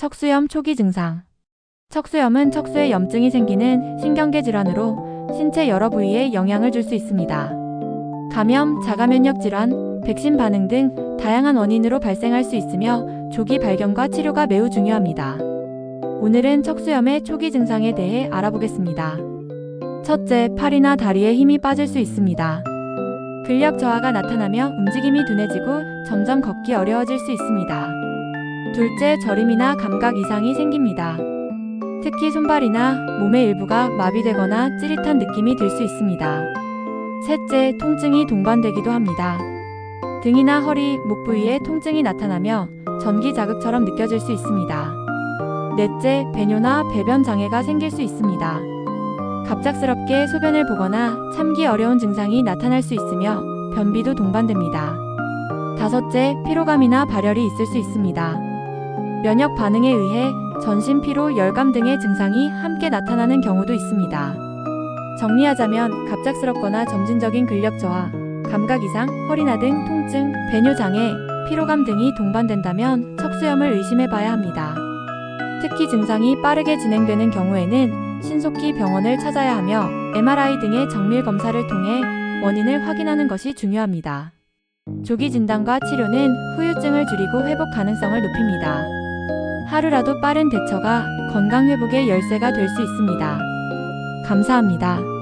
척수염 초기 증상. 척수염은 척수에 염증이 생기는 신경계 질환으로 신체 여러 부위에 영향을 줄 수 있습니다. 감염, 자가면역 질환, 백신 반응 등 다양한 원인으로 발생할 수 있으며 조기 발견과 치료가 매우 중요합니다. 오늘은 척수염의 초기 증상에 대해 알아보겠습니다. 첫째, 팔이나 다리에 힘이 빠질 수 있습니다. 근력 저하가 나타나며 움직임이 둔해지고 점점 걷기 어려워질 수 있습니다. 둘째, 저림이나 감각 이상이 생깁니다. 특히 손발이나 몸의 일부가 마비되거나 찌릿한 느낌이 들 수 있습니다. 셋째, 통증이 동반되기도 합니다. 등이나 허리, 목 부위에 통증이 나타나며 전기 자극처럼 느껴질 수 있습니다. 넷째, 배뇨나 배변 장애가 생길 수 있습니다. 갑작스럽게 소변을 보거나 참기 어려운 증상이 나타날 수 있으며 변비도 동반됩니다. 다섯째, 피로감이나 발열이 있을 수 있습니다. 면역 반응에 의해 전신 피로, 열감 등의 증상이 함께 나타나는 경우도 있습니다. 정리하자면 갑작스럽거나 점진적인 근력 저하, 감각 이상, 허리나 등 통증, 배뇨 장애, 피로감 등이 동반된다면 척수염을 의심해 봐야 합니다. 특히 증상이 빠르게 진행되는 경우에는 신속히 병원을 찾아야 하며 MRI 등의 정밀 검사를 통해 원인을 확인하는 것이 중요합니다. 조기 진단과 치료는 후유증을 줄이고 회복 가능성을 높입니다. 하루라도 빠른 대처가 건강 회복의 열쇠가 될 수 있습니다. 감사합니다.